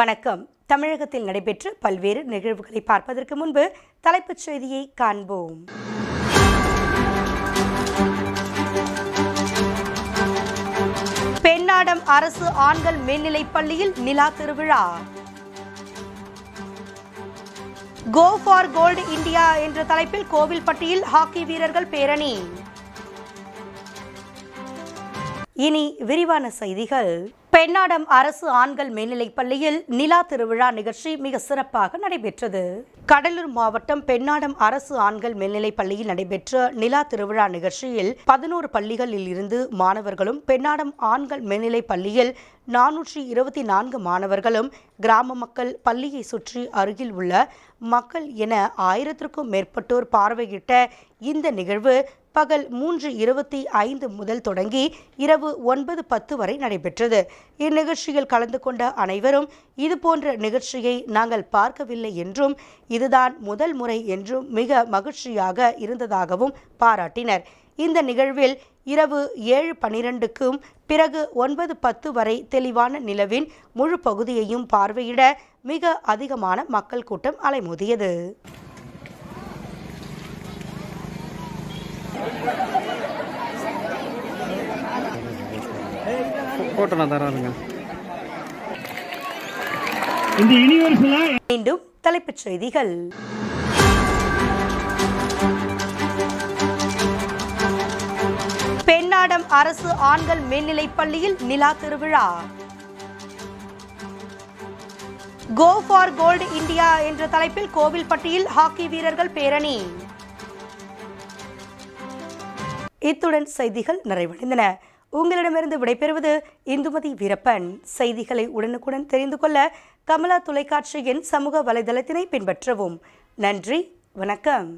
வணக்கம். தமிழகத்தில் நடைபெற்ற பல்வேறு நிகழ்வுகளை பார்ப்பதற்கு முன்பு தலைப்புச் செய்தியை காண்போம். பெண்ணாடம் அரசு ஆண்கள் மேல்நிலைப் பள்ளியில் நிலா திருவிழா. கோ ஃபார் கோல்டு இந்தியா என்ற தலைப்பில் கோவில்பட்டியில் ஹாக்கி வீரர்கள் பேரணி. இனி விரிவான செய்திகள். பெண்ணாடம் அரசு ஆண்கள் மேல்நிலைப் பள்ளியில் நிலா திருவிழா நிகழ்ச்சி மிக சிறப்பாக நடைபெற்றது. கடலூர் மாவட்டம் பெண்ணாடம் அரசு ஆண்கள் மேல்நிலைப் பள்ளியில் நடைபெற்ற நிலா திருவிழா நிகழ்ச்சியில் பதினோரு பள்ளிகளில் இருந்து மாணவர்களும் பெண்ணாடம் ஆண்கள் மேல்நிலைப் பள்ளியில் நானூற்றி இருபத்தி நான்கு மாணவர்களும் கிராம மக்கள் பள்ளியை சுற்றி அருகில் உள்ள மக்கள் என ஆயிரத்திற்கும் மேற்பட்டோர் பார்வையிட்ட இந்த நிகழ்வு பகல் மூன்று இருபத்தி ஐந்து முதல் தொடங்கி இரவு ஒன்பது பத்து வரை நடைபெற்றது. இந்நிகழ்ச்சியில் கலந்து கொண்ட அனைவரும் இதுபோன்ற நிகழ்ச்சியை நாங்கள் பார்க்கவில்லை என்றும் இதுதான் முதல் முறை என்றும் மிக மகிழ்ச்சியாக இருந்ததாகவும் பாராட்டினர். இந்த நிகழ்வில் இரவு ஏழு பனிரெண்டுக்கும் பிறகு ஒன்பது பத்து வரை தெளிவான நிலவின் முழு பகுதியையும் பார்வையிட மிக அதிகமான மக்கள் கூட்டம் அலைமோதியது. போட்டோ நான் தரானுங்க இந்த யூனிவர்சலா மீண்டும் தலைப்புச் செய்திகள். பெண்ணாடம் அரசு ஆண்கள் மேல்நிலைப் பள்ளியில் நிலா திருவிழா. கோ ஃபார் கோல்டு இந்தியா என்ற தலைப்பில் கோவில்பட்டியில் ஹாக்கி வீரர்கள் பேரணி. இத்துடன் செய்திகள் நிறைவடைந்தன. உங்களிடமிருந்து விடைபெறுவது இந்துமதி வீரப்பன். செய்திகளை உடனுக்குடன் தெரிந்து கொள்ள கமலா தொலைக்காட்சியின் சமூக வலைதளத்தினை பின்பற்றவும். நன்றி வணக்கம்.